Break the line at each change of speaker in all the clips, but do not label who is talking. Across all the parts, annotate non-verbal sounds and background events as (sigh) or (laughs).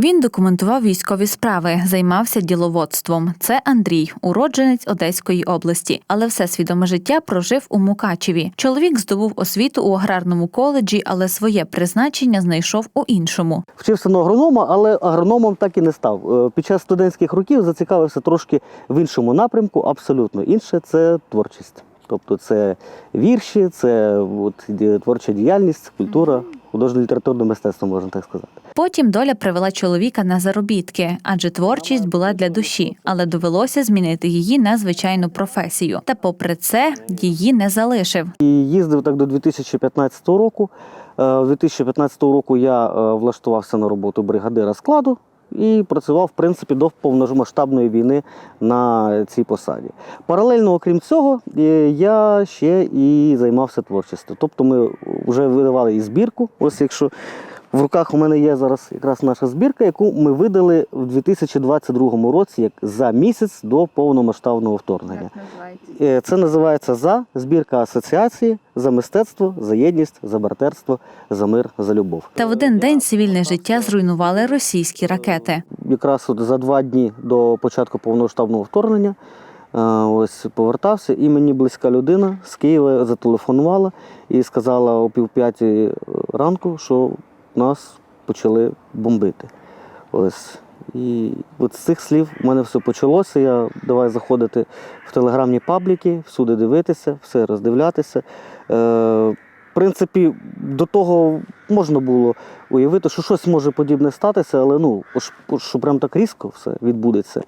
Він документував військові справи, займався діловодством. Це Андрій, уродженець Одеської області, але все свідоме життя прожив у Мукачеві. Чоловік здобув освіту у аграрному коледжі, але своє призначення знайшов у іншому.
Вчився на агронома, але агрономом так і не став. Е, Під час студентських років зацікавився трошки в іншому напрямку, абсолютно інше це творчість. Тобто це вірші, це от, творча діяльність, культура, художньо літературне мистецтво, можна так сказати.
Потім доля привела чоловіка на заробітки, адже творчість була для душі, але довелося змінити її на звичайну професію. Та, попри це, її не залишив.
І їздив так до 2015 року. Е, 2015 року я е, влаштувався на роботу бригадира складу і працював, в принципі, до повномасштабної війни на цій посаді. Паралельно, окрім цього, е, я ще і займався творчістю. Тобто ми вже видавали і збірку. Ось якщо в руках у мене є зараз якраз наша збірка, яку ми видали в 2022 році, як за місяць до повномасштабного вторгнення. Е, Це називається за збірка асоціації за мистецтво, за єдність, за братерство, за мир, за любов.
Та в один день цивільне життя зруйнували російські ракети.
Якраз от за два дні до початку повномасштабного вторгнення е, ось повертався, і мені близька людина з Києва зателефонувала і сказала о півп'ятій ранку, що нас почали бомбити. Ось. І от з цих слів в мене все почалося. Я давай заходити в телеграмні пабліки, всюди дивитися, все роздивлятися. Е, в принципі, до того можна було уявити, що щось може подібне статися, але ну, що прям так різко все відбудеться.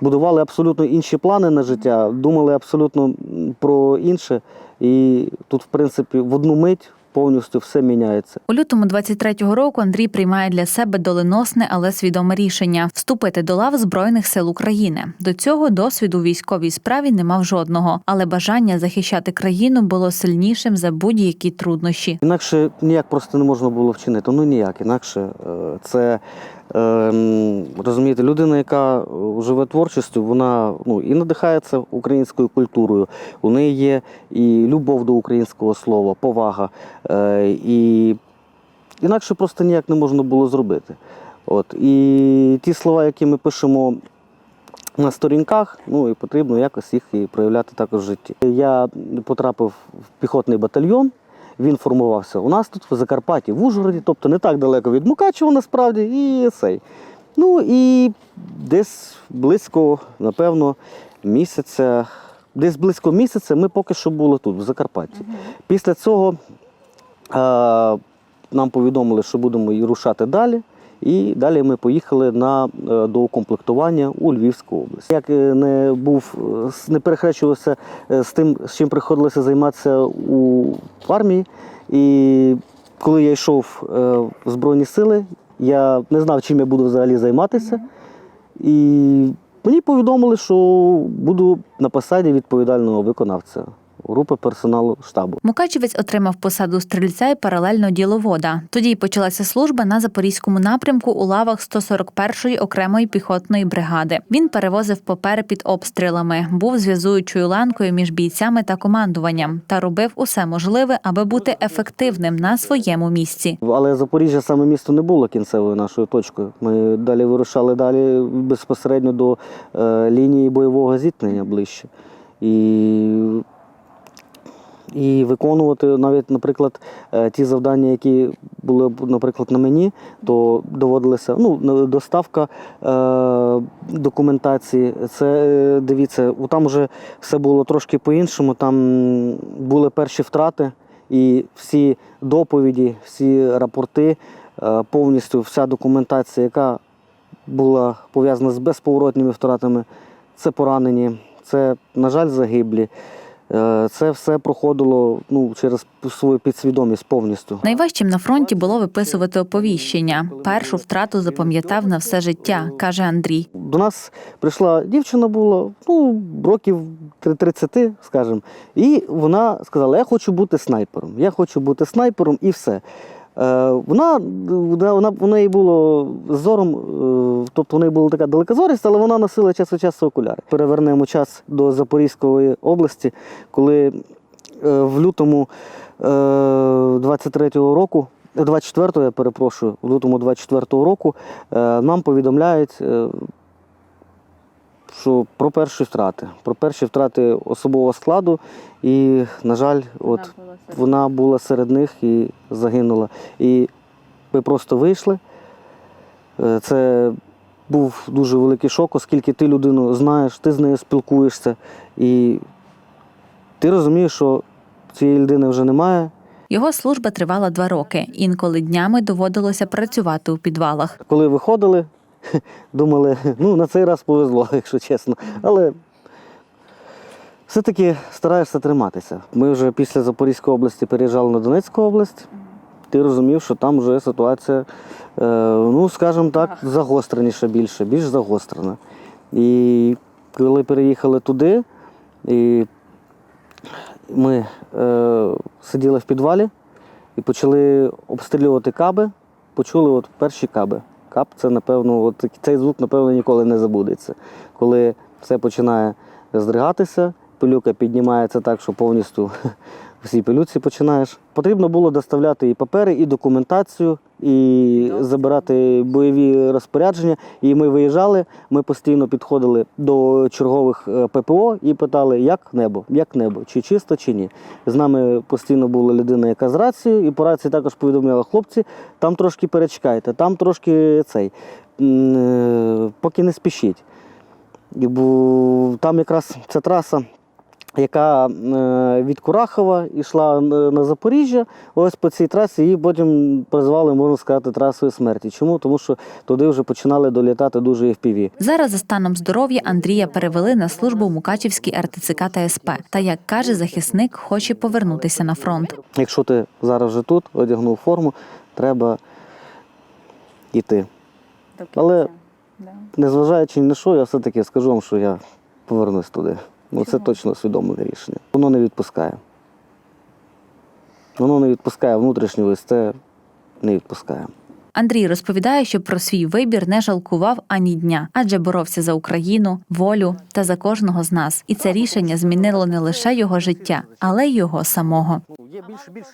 Будували абсолютно інші плани на життя, думали абсолютно про інше. І тут, в принципі, в одну мить повністю все міняється.
У лютому 23-го року Андрій приймає для себе доленосне, але свідоме рішення вступити до лав збройних сил України. До цього досвіду у військовій справі не мав жодного, але бажання захищати країну було сильнішим за будь-які труднощі.
Інакше ніяк просто не можна було вчинити. Ну ніяк. Інакше е, це розумієте, людина, яка е, живе творчістю, вона ну і надихається українською культурою. У неї є і любов до українського слова, повага. Е, і інакше просто ніяк не можна було зробити. От і ті слова, які ми пишемо. На сторінках, ну і потрібно якось їх і проявляти також в житті. Я потрапив в піхотний батальйон. Він формувався у нас тут, в Закарпатті, в Ужгороді, тобто не так далеко від Мукачева насправді, і цей. Ну і десь близько, напевно, місяця, десь близько місяця ми поки що були тут, в Закарпатті. Після цього е, нам повідомили, що будемо і рушати далі. І далі ми поїхали на е, доукомплектування у Львівську область. Як е, не був, е, не перехрещувався з тим, з чим приходилося займатися у армії. І коли я йшов в Збройні сили, я не знав, чим я буду взагалі займатися. І мені повідомили, що буду на посаді відповідального виконавця групи персоналу штабу.
Мукачевець отримав посаду стрільця і паралельно діловода. Тоді й почалася служба на запорізькому напрямку у лавах 141-ї окремої піхотної бригади. Він перевозив папери під обстрілами, був зв'язуючою ланкою між бійцями та командуванням та робив усе можливе, аби бути ефективним на своєму місці.
Але Запоріжжя саме місто не було кінцевою нашою точкою. Ми далі вирушали далі безпосередньо до е, лінії бойового зіткнення ближче. І, і виконувати навіть, наприклад, е, ті завдання, які були, наприклад, на мені, то доводилося ну, доставка е, документації. Це е, дивіться, там вже все було трошки по-іншому. Там були перші втрати. І всі доповіді, всі рапорти, е, повністю вся документація, яка була пов'язана з безповоротними втратами, це поранені, це, на жаль, загиблі. Е, Це все проходило ну, через свою підсвідомість повністю.
Найважчим на фронті було виписувати оповіщення. Першу втрату запам'ятав на все життя, каже Андрій.
До нас прийшла дівчина була, ну, років три- 30, скажімо, і вона сказала: Я хочу бути снайпером. Я хочу бути снайпером і все. Е, вона, вона, у неї було зором, е, тобто у неї була така далекозорість, але вона носила час від часу окуляри. Перевернемо час до Запорізької області, коли е, в лютому е, 23-го року 24-го, я перепрошую, в лютому 24-го року нам повідомляють, що про перші втрати, про перші втрати особового складу, і, на жаль, от вона була серед них і загинула. І ми просто вийшли. Е, Це був дуже великий шок, оскільки ти людину знаєш, ти з нею спілкуєшся, і ти розумієш, що цієї людини вже немає.
Його служба тривала два роки. Інколи днями доводилося працювати у підвалах.
Коли виходили, (laughs) думали, ну на цей раз повезло, (laughs) якщо чесно. Але все-таки стараєшся триматися. Ми вже після Запорізької області переїжджали на Донецьку область. Ти розумів, що там вже ситуація, е, ну, скажімо так, загостреніша більше, більш загострена. І коли переїхали туди, і ми е, сиділи в підвалі і почали обстрілювати каби, почули от перші каби. Кап це, напевно, от цей звук, напевно, ніколи не забудеться. Коли все починає здригатися, пилюка піднімається так, що повністю всі пилюці починаєш. Потрібно було доставляти і папери, і документацію, і забирати бойові розпорядження. І ми виїжджали, ми постійно підходили до чергових е, ППО і питали, як небо, як небо, чи чисто, чи ні. З нами постійно була людина, яка з рацією, і по рації також повідомляла хлопці, там трошки перечекайте, там трошки цей, е, поки не спішіть. Бу- там якраз ця траса, яка е, від Курахова йшла на на Запоріжжя. Ось по цій трасі її потім призвали, можна сказати, трасою смерті. Чому? Тому що туди вже починали долітати дуже FPV.
Зараз за станом здоров'я Андрія перевели на службу в Мукачівський РТЦК та СП. Та як каже захисник, хоче повернутися на фронт.
Якщо ти зараз вже тут одягнув форму, треба йти. Але незважаючи ні на що, я все-таки скажу вам, що я повернусь туди. Ну, це точно усвідомлене рішення. Воно не відпускає. Воно не відпускає внутрішнього листе. не відпускає.
Андрій розповідає, що про свій вибір не жалкував ані дня, адже боровся за Україну, волю та за кожного з нас. І це рішення змінило не лише його життя, але й його самого.
Є більше більше.